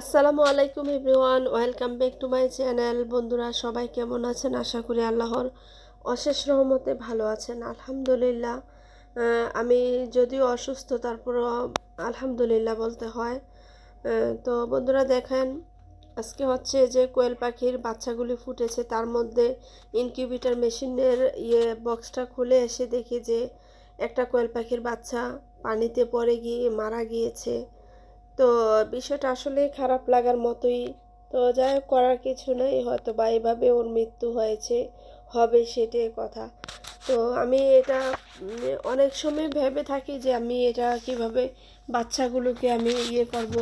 আসসালামু আলাইকুম everyone, welcome back to my channel. বন্ধুরা, সবাই কেমন আছেন? আশা করি আল্লাহর অশেষ রহমতে ভালো আছেন, আলহামদুলিল্লাহ। আমি যদিও অসুস্থ, তারপরও আলহামদুলিল্লাহ বলতে হয়। তো বন্ধুরা, দেখেন, আজকে হচ্ছে যে কোয়েল পাখির বাচ্চাগুলি ফুটেছে, তার মধ্যে ইনকিউবেটর মেশিনের ইয়ে বক্সটা খুলে এসে দেখি যে একটা কোয়েল পাখির বাচ্চা পানিতে পড়ে গিয়ে মারা গিয়েছে। তো বিষয়টা আসলে খারাপ লাগার মতোই। তো যাই হোক, করার কিছু নেই। হয়তো বা এভাবে ওর মৃত্যু হয়েছে, হবে সেটাই কথা। তো আমি এটা অনেক সময় ভেবে থাকি যে আমি এটা কীভাবে বাচ্চাগুলোকে আমি ইয়ে করব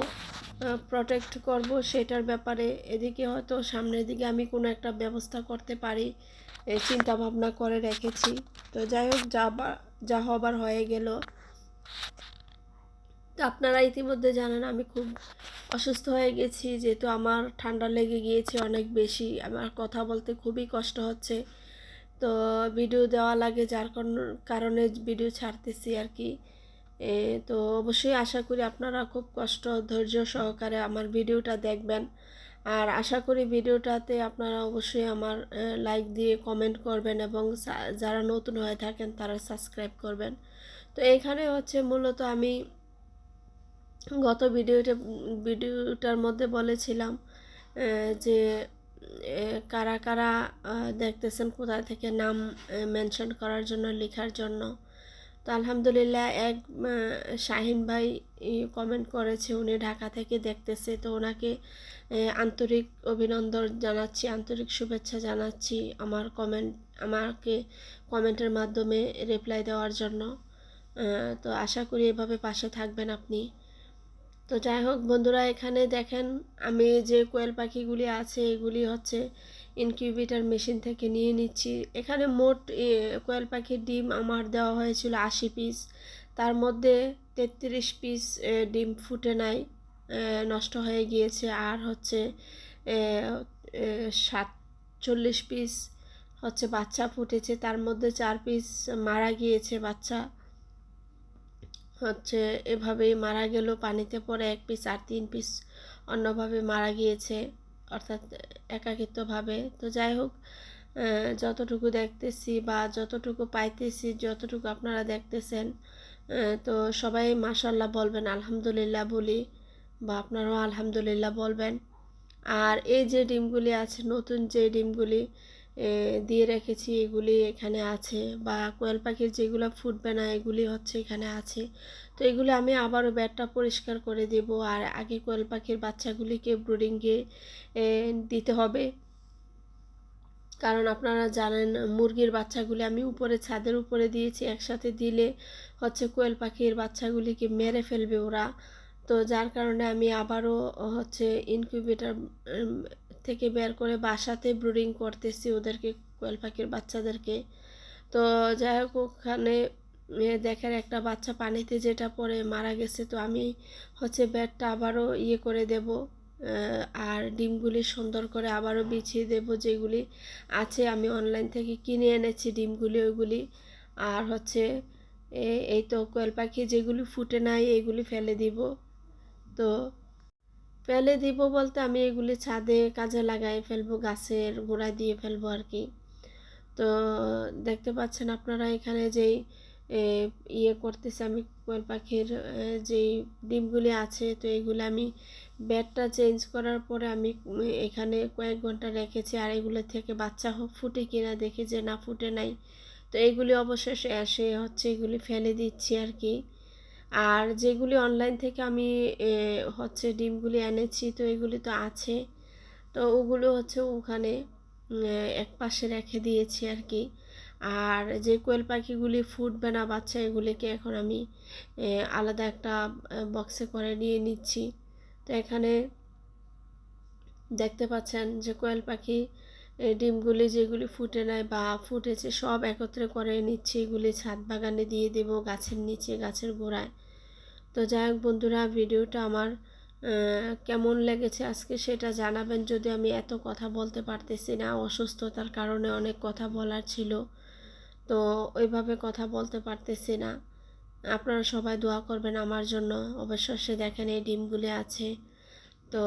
প্রোটেক্ট করব, সেটার ব্যাপারে। এদিকে হয়তো সামনের দিকে আমি কোনো একটা ব্যবস্থা করতে পারি চিন্তা ভাবনা করে রেখেছি। তো যাই হোক, যা যা হবার হয়ে গেল। আপনারা ইতিমধ্যে জানেন আমি খুব অসুস্থ হয়ে গেছি, যেহেতু আমার ঠান্ডা লেগে গিয়েছে অনেক বেশি, আমার কথা বলতে খুবই কষ্ট হচ্ছে। তো ভিডিও দেওয়া লাগে যার কারণ- ভিডিও ছাড়তেছি আর কি। তো অবশ্যই আশা করি আপনারা খুব কষ্ট, ধৈর্য সহকারে আমার ভিডিওটা দেখবেন। আর আশা করি ভিডিওটাতে আপনারা অবশ্যই আমার লাইক দিয়ে কমেন্ট করবেন এবং যারা নতুন হয়ে থাকেন তারা সাবস্ক্রাইব করবেন। তো এখানে হচ্ছে মূলত আমি গত ভিডিওটা, ভিডিওটার মধ্যে বলেছিলাম যে কারা কারা দেখতেছেন কোথায় থেকে নাম মেনশন করার জন্য, লেখার জন্য। তো আলহামদুলিল্লাহ এক শাহিন ভাই কমেন্ট করেছে, উনি ঢাকা থেকে দেখতেছে। তো ওনাকে আন্তরিক অভিনন্দন জানাচ্ছি, আন্তরিক শুভেচ্ছা জানাচ্ছি আমার কমেন্ট আমাকে কমেন্টের মাধ্যমে রিপ্লাই দেওয়ার জন্য। তো আশা করি এভাবে পাশে থাকবেন আপনি। তো যাই হোক, বন্ধুরা, এখানে দেখেন আমি যে কোয়েল পাখিগুলি আছে, এগুলি হচ্ছে ইনকিউবেটর মেশিন থেকে নিয়ে নিচ্ছি। এখানে মোট কোয়েল পাখির ডিম আমার দেওয়া হয়েছিল আশি পিস তার মধ্যে তেত্রিশ পিস ডিম ফুটে নাই নষ্ট হয়ে গিয়েছে। আর হচ্ছে সাতচল্লিশ পিস হচ্ছে বাচ্চা ফুটেছে। তার মধ্যে চার পিস মারা গিয়েছে বাচ্চা। হচ্ছে এভাবেই মারা গেল। পানিতে পড়ে এক পিস আর তিন পিস অন্যভাবে মারা গিয়েছে, অর্থাৎ একাকিত্বভাবে। তো যাই হোক যতটুকু দেখতেছি বা যতটুকু পাইতেছি, যতটুকু আপনারা দেখতেছেন তো সবাই মাশাল্লাহ বলবেন, আলহামদুলিল্লাহ বলি বা আপনারাও আলহামদুলিল্লাহ বলবেন। আর এই যে ডিমগুলি আছে, নতুন যে ডিমগুলি দিয়ে রেখেছি, এগুলি এখানে আছে। বা কোয়েল পাখির যেগুলো ফুটবে না এগুলি হচ্ছে এখানে আছে। তো এগুলো আমি আবারও ব্যাটটা পরিষ্কার করে দেব। আর আগে কোয়েল পাখির বাচ্চাগুলিকে ব্রুডিংয়ে দিতে হবে। কারণ আপনারা জানেন, মুরগির বাচ্চাগুলি আমি উপরে, ছাদের উপরে দিয়েছি। একসাথে দিলে হচ্ছে কোয়েল পাখির বাচ্চাগুলিকে মেরে ফেলবে ওরা। তো যার কারণে আমি আবারও হচ্ছে ইনকিউবেটর থেকে বের করে বাসাতে ব্রুডিং করতেছি ওদেরকে কোয়েল পাখির বাচ্চাদেরকে। তো যাই হোক ওখানে এ, দেখেন একটা বাচ্চা পানিতে যেটা পড়ে মারা গেছে তো আমি হচ্ছে ব্যাটটা আবারও ইয়ে করে দেব আর ডিমগুলি সুন্দর করে আবারও বিছিয়ে দেব যেগুলি আছে। আমি অনলাইন থেকে কিনে এনেছি ডিমগুলি ওইগুলি। আর হচ্ছে এই তো কোয়েল পাখি যেগুলি ফুটে নাই এগুলি ফেলে দিব। তো ফেলে দিব বলতে আমি এগুলি ছাদে কাজে লাগাই ফেলব, গাছের গোড়ায় দিয়ে ফেলব আর কি। তো দেখতে পাচ্ছেন আপনারা এখানে যেই ইয়ে করতেছে আমি কোয়েল পাখির যেই ডিমগুলি আছে, তো এগুলো আমি ব্যাটটা চেঞ্জ করার পরে আমি এখানে কয়েক ঘণ্টা রেখেছি আর এগুলো থেকে বাচ্চা ফুটে কিনা দেখি যে না ফুটে নাই। তো এইগুলি অবশেষে এসে হচ্ছে এগুলি ফেলে দিচ্ছি আর কি। আর যেগুলি অনলাইন থেকে আমি হচ্ছে ডিমগুলি এনেছি, তো এগুলি তো আছে। তো ওগুলো হচ্ছে ওখানে এক পাশে রেখে দিয়েছি আর কি আর যে কোয়েল পাখিগুলি ফুটবে না বাচ্চা, এগুলিকে এখন আমি আলাদা একটা বক্সে করে নিয়ে নিচ্ছি। তো এখানে দেখতে পাচ্ছেন যে কোয়েল পাখি এ, ডিমগুলি যেগুলি ফুটে নেয় বা ফুটেছে সব একত্রে করে নিচ্ছি এগুলি ছাদ বাগানে দিয়ে দেব গাছের নিচে গাছের গোড়ায়। তো যাই হোক বন্ধুরা ভিডিওটা আমার কেমন লেগেছে আজকে সেটা জানাবেন। যদি আমি এত কথা বলতে পারতেছি না অসুস্থতার কারণে অনেক কথা বলার ছিল তো ওইভাবে কথা বলতে পারতেছি না। আপনারা সবাই দোয়া করবেন আমার জন্য। অবশ্যই দেখেন এই ডিমগুলি আছে। তো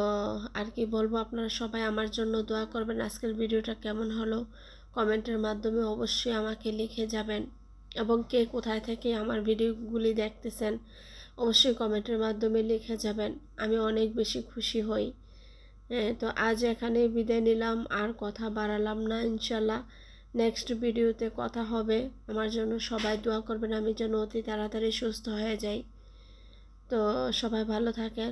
আর কি বলব আপনারা সবাই আমার জন্য দোয়া করবেন। আজকের ভিডিওটা কেমন হলো কমেন্টের মাধ্যমে অবশ্যই আমাকে লিখে যাবেন। এবং কে কোথায় থেকে আমার ভিডিওগুলি দেখতেছেন অবশ্যই কমেন্টের মাধ্যমে লিখে যাবেন। আমি অনেক বেশি খুশি হই। হ্যাঁ, তো আজ এখানে বিদায় নিলাম। আর কথা বাড়ালাম না ইনশাল্লাহ নেক্সট ভিডিওতে কথা হবে। আমার জন্য সবাই দোয়া করবেন আমি যেন অতি তাড়াতাড়ি সুস্থ হয়ে যাই। তো সবাই ভালো থাকেন।